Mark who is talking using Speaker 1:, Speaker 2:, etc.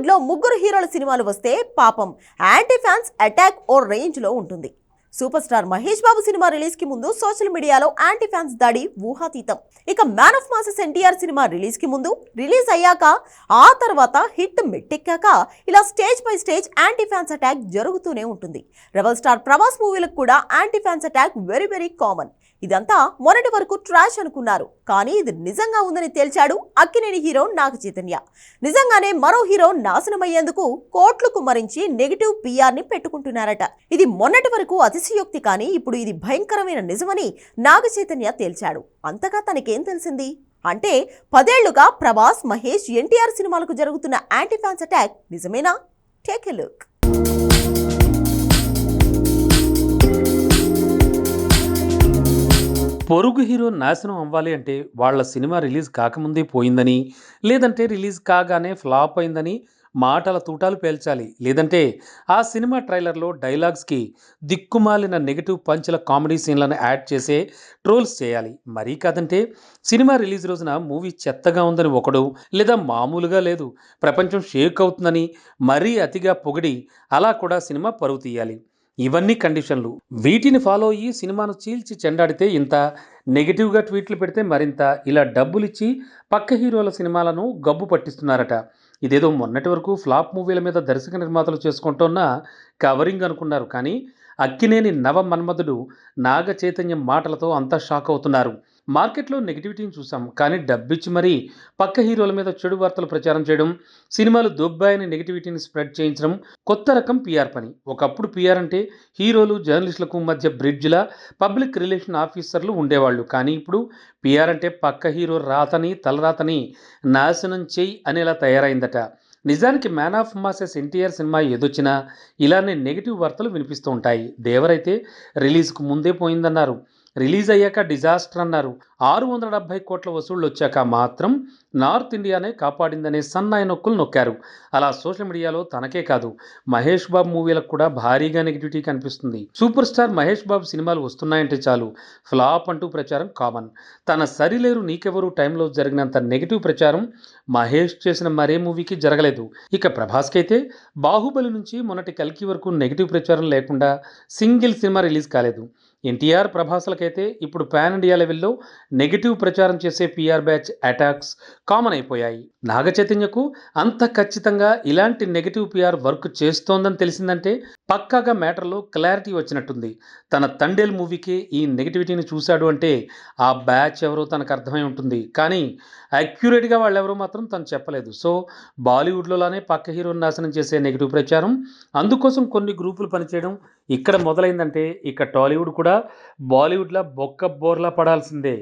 Speaker 1: టాలీవుడ్లో ముగ్గురు హీరోల సినిమాలు వస్తే పాపం. యాంటీ ఫ్యాన్స్ అటాక్ ఓ రేంజ్లో ఉంటుంది. Super star Mahesh Babu cinema రిలీజ్కి ముందు సోషల్ మీడియాలో యాంటీ ఫ్యాన్స్ దాడి ఊహాతీతం. ఇక man of masses NTR cinema రిలీజ్కి ముందు రిలీజ్ అయ్యాక ఆ తర్వాత హిట్ మెట్టెక్కాక ఇలా stage by stage anti fans attack జరుగుతూనే ఉంటుంది. రెబల్ స్టార్ ప్రభాస్ మూవీలకు కూడా anti fans attack very very common. ఇదంతా మొన్నటి వరకు ట్రాష్ అనుకున్నారు. కానీ ఇది నిజంగా ఉందని తేల్చాడు అక్కినేని హీరో నాగ చైతన్య. నిజంగానే మరో హీరో నాశనమయ్యేందుకు కోట్లకు మరించి నెగిటివ్ పిఆర్ని పెట్టుకుంటున్నారట. ఇది మొన్నటి వరకు అతిశయోక్తి కానీ ఇప్పుడు ఇది భయంకరమైన నిజమని నాగ చైతన్య తేల్చాడు. అంతగా తనకేం తెలిసింది? అంటే పదేళ్ళుగా ప్రభాస్ మహేష్ ఎన్టీఆర్ సినిమాలకు జరుగుతున్న యాంటీ ఫ్యాన్స్ అటాక్ నిజమేనా? Take a look.
Speaker 2: పొరుగు హీరో నాశనం అవ్వాలి అంటే వాళ్ళ సినిమా రిలీజ్ కాకముందే పోయిందని లేదంటే రిలీజ్ కాగానే ఫ్లాప్ అయిందని మాటల తూటాలు పేల్చాలి. లేదంటే ఆ సినిమా ట్రైలర్లో డైలాగ్స్కి దిక్కుమాలిన నెగిటివ్ పంచుల కామెడీ సీన్లను యాడ్ చేసే ట్రోల్స్ చేయాలి. మరీ కాదంటే సినిమా రిలీజ్ రోజున మూవీ చెత్తగా ఉందని ఒకడు లేదా మామూలుగా లేదు ప్రపంచం షేక్ అవుతుందని మరీ అతిగా పొగిడి అలా కూడా సినిమా పరువు తీయాలి. ఇవన్నీ కండిషన్లు. వీటిని ఫాలో అయ్యి సినిమాను చీల్చి చెండాడితే ఇంత నెగిటివ్గా ట్వీట్లు పెడితే మరింత ఇలా డబ్బులిచ్చి పక్క హీరోల సినిమాలను గబ్బు పట్టిస్తున్నారట. ఇదేదో మొన్నటి వరకు ఫ్లాప్ మూవీల మీద దర్శక నిర్మాతలు చేసుకుంటున్న కవరింగ్ అనుకున్నారు. కానీ అక్కినేని నవ మన్మధుడు నాగ చైతన్యం మాటలతో అంతా షాక్ అవుతున్నారు. మార్కెట్లో నెగిటివిటీని చూసాం కానీ డబ్బిచ్చి మరీ పక్క హీరోల మీద చెడు వార్తలు ప్రచారం చేయడం సినిమాలు దొబ్బాయని నెగిటివిటీని స్ప్రెడ్ చేయించడం కొత్త రకం పిఆర్ పని. ఒకప్పుడు పిఆర్ అంటే హీరోలు జర్నలిస్టులకు మధ్య బ్రిడ్జ్లా పబ్లిక్ రిలేషన్ ఆఫీసర్లు ఉండేవాళ్ళు. కానీ ఇప్పుడు పీఆర్ అంటే పక్క హీరో రాతని తలరాతని నాశనం చేయి అనేలా తయారైందట. నిజానికి man of masses NTR cinema ఏదొచ్చినా ఇలానే నెగిటివ్ వార్తలు వినిపిస్తూ ఉంటాయి. దేవరైతే రిలీజ్కు ముందే పోయిందన్నారు. రిలీజ్ అయ్యాక డిజాస్టర్ అన్నారు. ఆరు వందల డెబ్బై కోట్ల వసూళ్ళు వచ్చాక మాత్రం నార్త్ ఇండియానే కాపాడిందనే సన్నాయి నొక్కులు నొక్కారు. అలా సోషల్ మీడియాలో తనకే కాదు మహేష్ బాబు మూవీలకు కూడా భారీగా నెగిటివిటీ కనిపిస్తుంది. సూపర్ స్టార్ మహేష్ బాబు సినిమాలు వస్తున్నాయంటే చాలు ఫ్లాప్ అంటూ ప్రచారం కామన్. తన సరిలేరు నీకెవరు టైంలో జరిగినంత నెగిటివ్ ప్రచారం మహేష్ చేసిన మరే మూవీకి జరగలేదు. ఇక ప్రభాస్కైతే బాహుబలి నుంచి మొన్నటి కల్కి వరకు నెగిటివ్ ప్రచారం లేకుండా సింగిల్ సినిమా రిలీజ్ కాలేదు. ఎన్టీఆర్ ప్రభాస్లకైతే ఇప్పుడు పాన్ ఇండియా లెవెల్లో నెగిటివ్ ప్రచారం చేసే పిఆర్ బ్యాచ్ అటాక్స్ కామన్ అయిపోయాయి. నాగ చైతన్యకు అంత ఖచ్చితంగా ఇలాంటి నెగిటివ్ పిఆర్ వర్క్ చేస్తోందని తెలిసిందంటే పక్కాగా మ్యాటర్లో క్లారిటీ వచ్చినట్టుంది. తన తండేల్ మూవీకి ఈ నెగిటివిటీని చూశాడు అంటే ఆ బ్యాచ్ ఎవరో తనకు అర్థమై ఉంటుంది. కానీ అక్యురేట్గా వాళ్ళెవరో మాత్రం తను చెప్పలేదు. సో బాలీవుడ్లోనే పక్క హీరోని నాశనం చేసే నెగిటివ్ ప్రచారం అందుకోసం కొన్ని గ్రూపులు పనిచేయడం ఇక్కడ మొదలైందంటే ఇక టాలీవుడ్ కూడా బాలీవుడ్లా బొక్క బోర్లా పడాల్సిందే.